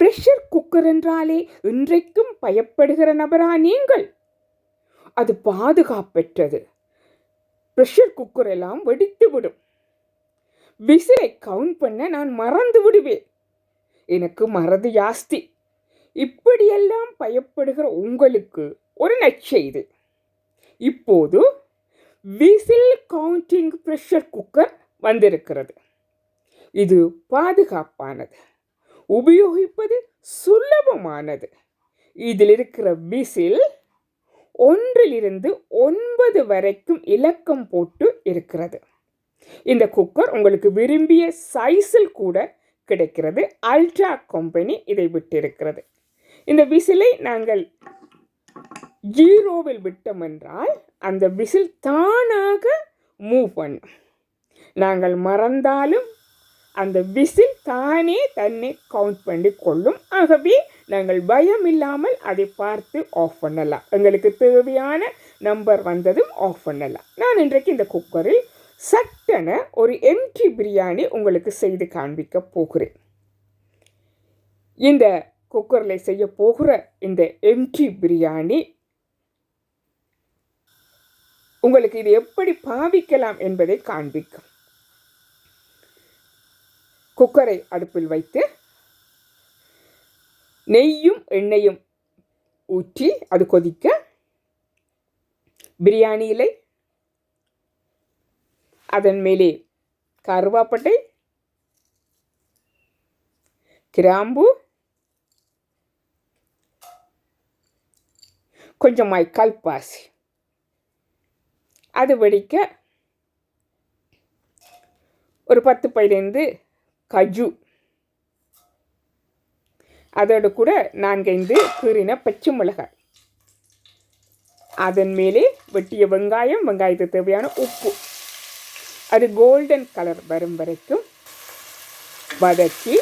Pressure cooker என்றாலே இன்றைக்கும் பயப்படுகிற நபரா நீங்கள்? அது பாதுகாப்பற்றது. ப்ரெஷர் குக்கர் எல்லாம் வெடித்து விடும் விசிலை கவுண்ட் பண்ண நான் மறந்து விடுவேன். எனக்கு மறதி ஜாஸ்தி. இப்படியெல்லாம் பயப்படுகிற உங்களுக்கு ஒரு நற்செய்தி இப்போது விசில் கவுண்டிங் ப்ரெஷர் குக்கர் வந்திருக்கிறது. இது பாதுகாப்பானது. உபயோகிப்பது சுலபமானது. இதில் இருக்கிற விசில் ஒன்றிலிருந்து ஒன்பது வரைக்கும் இலக்கம் போட்டு இருக்கிறது. இந்த குக்கர் உங்களுக்கு விரும்பிய சைஸில் கூட கிடைக்கிறது. அல்ட்ரா கம்பெனி இதை விட்டிருக்கிறது. இந்த விசிலை நாங்கள் ஜீரோவில் விட்டோம் என்றால் அந்த விசில் தானாக மூவ் பண்ணும். நாங்கள் மறந்தாலும் அந்த விசில் தானே தன்னை கவுண்ட் பண்ணி கொள்ளும். ஆகவே நாங்கள் பயம் இல்லாமல் அதை பார்த்து ஆஃப் பண்ணலாம். எங்களுக்கு தேவையான நம்பர் வந்ததும் ஆஃப் பண்ணலாம். நான் இன்றைக்கு இந்த குக்கரில் சட்டென ஒரு எம்டி பிரியாணி உங்களுக்கு செய்து காண்பிக்க போகிறேன். இந்த குக்கரில் செய்ய போகிற இந்த எம்டி பிரியாணி உங்களுக்கு இது எப்படி பாவிக்கலாம் என்பதை காண்பிக்கும். குக்கரை அடுப்பில் வைத்து நெய்யும் எண்ணெயும் ஊற்றி அது கொதிக்க பிரியாணி இலை அதன் மேலே கருவாப்பட்டை கிராம்பு கொஞ்சமாய் கல்பாசி. அது வெடிக்க ஒரு பத்து பதினைந்து கஜு. அதோடு கூட நான்கைந்து கீறின பச்சை மிளகாய். அதன் மேலே வெட்டிய வெங்காயம் வெங்காயத்துக்கு தேவையான உப்பு. அது கோல்டன் கலர் வரும் வரைக்கும் வதக்கி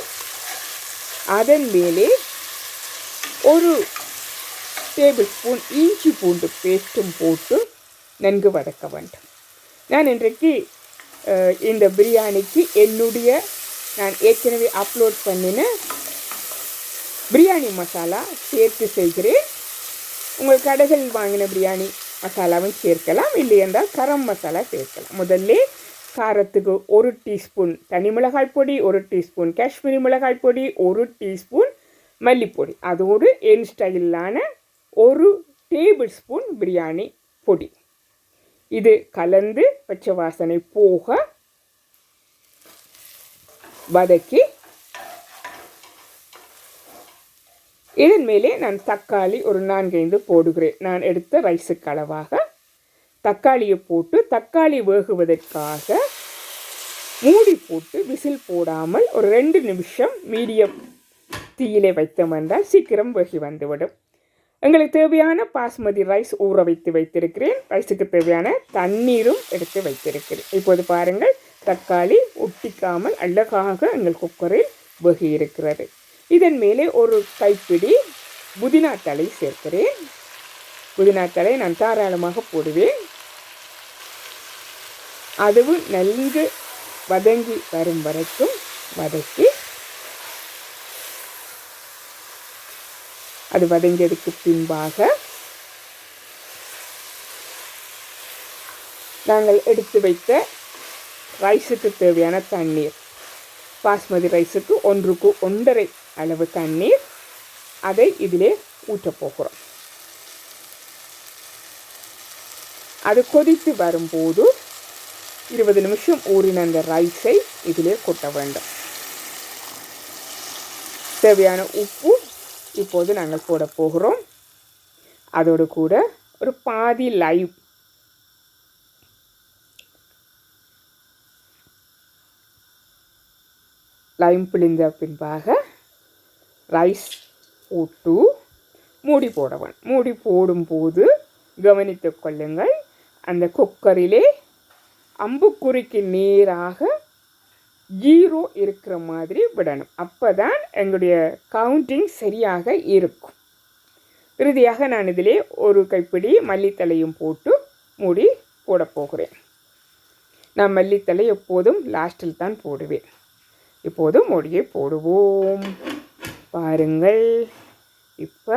அதன் மேலே ஒரு டேபிள் ஸ்பூன் இஞ்சி பூண்டு பேஸ்ட்டும் போட்டு நன்கு வதக்க வேண்டும். நான் இன்றைக்கு இந்த பிரியாணிக்கு என்னுடைய நான் ஏற்கனவே அப்லோட் பண்ணின பிரியாணி மசாலா சேர்த்து செய்கிறேன். உங்கள் கடைகளில் வாங்கின பிரியாணி மசாலாவும் சேர்க்கலாம் இல்லை என்றால் கரம் மசாலா சேர்க்கலாம். முதல்ல காரத்துக்கு ஒரு டீஸ்பூன் தனி மிளகாய் பொடி ஒரு டீஸ்பூன் காஷ்மீரி மிளகாய் பொடி ஒரு டீஸ்பூன் மல்லிப்பொடி. அதோடு என் ஸ்டைலான ஒரு டேபிள் ஸ்பூன் பிரியாணி பொடி. இது கலந்து பச்சை வாசனை போக வதக்கி இதன் மேலே நான் தக்காளி ஒரு நான்கைந்து போடுகிறேன். நான் எடுத்த ரைஸுக்கு அளவாக தக்காளியை போட்டு தக்காளி வேகுவதற்காக மூடி போட்டு விசில் போடாமல் ஒரு ரெண்டு நிமிஷம் மீடியம் தீயிலே வைத்தோம் என்றால் சீக்கிரம் வேகி வந்துவிடும். எங்களுக்கு தேவையான பாஸ்மதி ரைஸ் ஊற வைத்து வைத்திருக்கிறேன். ரைஸுக்கு தேவையான தண்ணீரும் எடுத்து வைத்திருக்கிறேன். இப்போது பாருங்கள் தக்காளி ஒட்டிக்காமல் அழகாக எங்கள் குக்கரில் வெகி இருக்கிறது. இதன் மேலே ஒரு கைப்பிடி புதினா தழை சேர்க்கிறேன். புதினா தழை நான் தாராளமாக போடுவேன். அதுவும் நன்கு வதங்கி வரும் வரைக்கும் வதக்கி அது வதங்கியதுக்கு பின்பாக நாங்கள் எடுத்து வைத்த ரைஸுக்கு தேவையான தண்ணீர். பாஸ்மதி ரைஸுக்கு ஒன்றுக்கு ஒன்றரை அளவு தண்ணீர். அதை இதிலே ஊற்றப் போகிறோம். அது கொதித்து வரும்போது இருபது நிமிஷம் ஊறின அந்த ரைஸை இதிலே கொட்ட வேண்டும். தேவையான உப்பு இப்போது நாங்கள் போட போகிறோம். அதோடு கூட ஒரு பாதி லைவ் லைம் பிழிந்த பின்பாக ரைஸ் போட்டு மூடி போடவன். மூடி போடும்போது கவனித்து கொள்ளுங்கள். அந்த குக்கரிலே அம்புக்குறிக்கு நேராக ஜீரோ இருக்கிற மாதிரி விடணும். அப்போ தான் எங்களுடைய கவுண்டிங் சரியாக இருக்கும். இறுதியாக நான் இதிலே ஒரு கைப்பிடி மல்லித்தலையும் போட்டு மூடி போட போகிறேன். நான் மல்லித்தலை எப்போதும் லாஸ்ட்டில் தான் போடுவேன். இப்போது மூடியை போடுவோம். பாருங்கள். இப்போ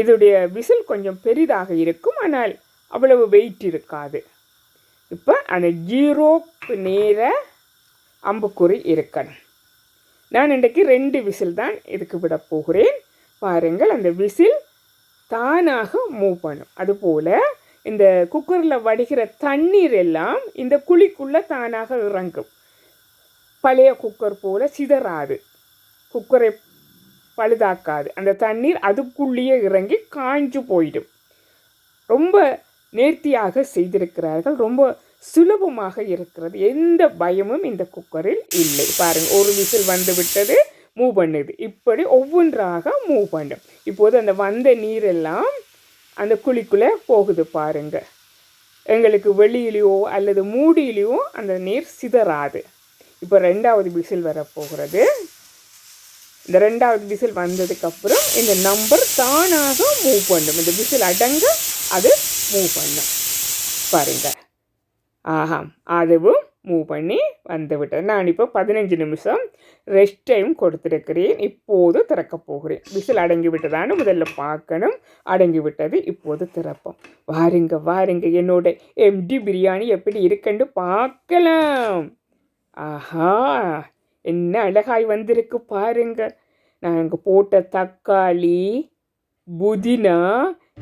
இதோடைய விசில் கொஞ்சம் பெரிதாக இருக்கும். ஆனால் அவ்வளவு வெயிட் இருக்காது. இப்போ அந்த ஜீரோக்கு நேர அம்புக்குறி இருக்கணும். நான் இன்றைக்கு ரெண்டு விசில் தான் இதுக்கு விட போகிறேன். பாருங்கள் அந்த விசில் தானாக மூவ் பண்ணும். அதுபோல் இந்த குக்கரில் வடிகிற தண்ணீர் எல்லாம் இந்த குழிக்குள்ளே தானாக இறங்கும். பழைய குக்கர் போல் சிதறாது. குக்கரை பழுதாக்காது. அந்த தண்ணீர் அதுக்குள்ளேயே இறங்கி காஞ்சு போயிடும். ரொம்ப நேர்த்தியாக செய்திருக்கிறார்கள். ரொம்ப சுலபமாக இருக்கிறது. எந்த பயமும் இந்த குக்கரில் இல்லை. பாருங்கள் ஒரு விசில் வந்து விட்டது மூவ் பண்ணுது. இப்படி ஒவ்வொன்றாக மூவ் பண்ணும். இப்போது அந்த வந்த நீரெல்லாம் அந்த குழிக்குள்ளே போகுது பாருங்கள் எங்களுக்கு வெளியிலையோ அல்லது மூடியிலையோ அந்த நீர் சிதறாது. இப்போ ரெண்டாவது விசில் வரப்போகிறது இந்த ரெண்டாவது விசில் வந்ததுக்கப்புறம் இந்த நம்பர் தானாக மூவ் பண்ணும். இந்த விசில் அடங்க அது மூவ் பண்ணும். பாருங்கள் ஆஹாம் அதுவும் மூவ் பண்ணி வந்து விட்டது. நான் இப்போ பதினஞ்சு நிமிஷம் ரெஸ்ட் டைம் கொடுத்துருக்கிறேன். இப்போது திறக்க போகிறேன். விசில் அடங்கி விட்டதான்னு முதல்ல பார்க்கணும். அடங்கி விட்டது இப்போது திறப்போம். வாருங்க வாருங்க. என்னோட எம்டி பிரியாணி எப்படி இருக்குன்னு பார்க்கலாம். ஆஹா என்ன அழகாய் வந்திருக்கு பாருங்க. நாங்கள் போட்ட தக்காளி புதினா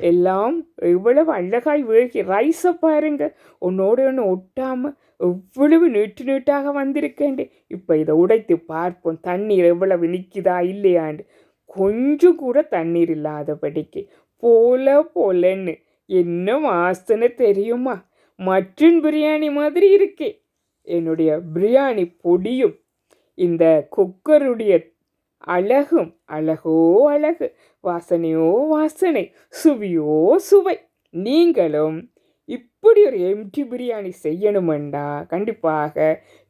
எல்லாம் எவ்வளவு அழகாய் விழுகி ரைஸை பாருங்க. உன்னோட ஒன்று ஒட்டாமல் எவ்வளவு நீட்டு நீட்டாக வந்திருக்கேண்டே இப்போ இதை உடைத்து பார்ப்போம். தண்ணீர் எவ்வளவு நிற்குதா இல்லையாண்டு. கொஞ்சம் கூட தண்ணீர் இல்லாதபடிக்கு. போல போலன்னு. என்ன வாசனை தெரியுமா? மட்டன் பிரியாணி மாதிரி இருக்கே. என்னுடைய பிரியாணி பொடியும் இந்த குக்கருடைய அழகும் அழகோ அழகு வாசனையோ வாசனை சுவையோ சுவை நீங்களும் இப்படி ஒரு எம்டி பிரியாணி செய்யணுமெண்டா கண்டிப்பாக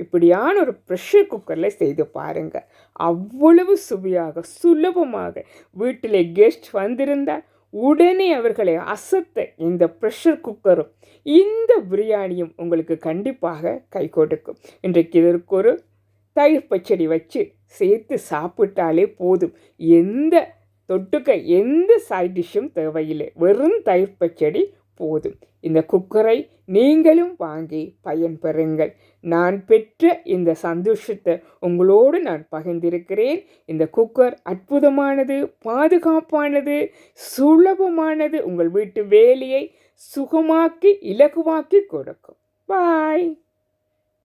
இப்படியான ஒரு ப்ரெஷர் குக்கரில் செய்து பாருங்கள் அவ்வளவு சுவையாக சுலபமாக வீட்டில் கெஸ்ட் வந்திருந்தால் உடனே அவர்களை அசத்த இந்த ப்ரெஷர் குக்கரும் இந்த பிரியாணியும் உங்களுக்கு கண்டிப்பாக கை கொடுக்கும். இன்றைக்கு இதற்கு ஒரு தயிர் பச்சடி வச்சு சேர்த்து சாப்பிட்டாலே போதும். எந்த தொட்டுக்க எந்த சைட் டிஷ்ஷும் தேவையில்லை. வெறும் தயிர் பச்சடி போதும். இந்த குக்கரை நீங்களும் வாங்கி பயன்பெறுங்கள் நான் பெற்ற இந்த சந்தோஷத்தை உங்களோடு நான் பகிர்ந்திருக்கிறேன். இந்த குக்கர் அற்புதமானது பாதுகாப்பானது சுலபமானது உங்கள் வீட்டு வேலையை சுகமாக்கி இலகுவாக்கி கொடுக்கும். பாய்!